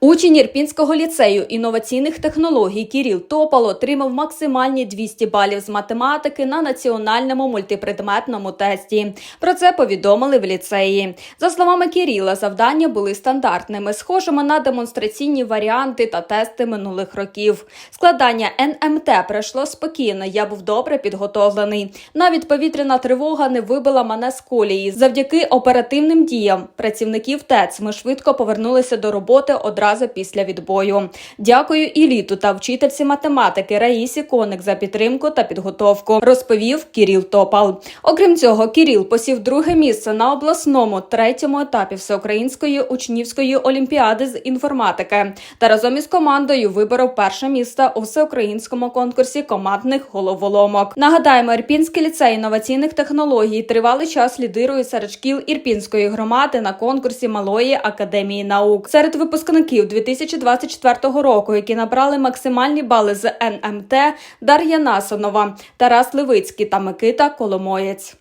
Учень Ірпінського ліцею інноваційних технологій Кіріл Топал отримав максимальні 200 балів з математики на національному мультипредметному тесті. Про це повідомили в ліцеї. За словами Кіріла, завдання були стандартними, схожими на демонстраційні варіанти та тести минулих років. Складання НМТ пройшло спокійно. Я був добре підготовлений. Навіть повітряна тривога не вибила мене з колії. Завдяки оперативним діям працівників ТЕЦ ми швидко повернулися до роботи одразу після відбою. Дякую і літу та вчительці математики Раїсі Коник за підтримку та підготовку. Розповів Кіріл Топал. Окрім цього, Кіріл посів друге місце на обласному третьому етапі всеукраїнської учнівської олімпіади з інформатики та разом із командою виборов перше місце у всеукраїнському конкурсі командних головоломок. Нагадаємо, Ірпінський ліцей інноваційних технологій тривалий час лідирує серед шкіл Ірпінської громади на конкурсі Малої академії наук. Серед випускників 2024 року, які набрали максимальні бали з НМТ, Дар'я Насонова, Тарас Левицький та Микита Коломоєць.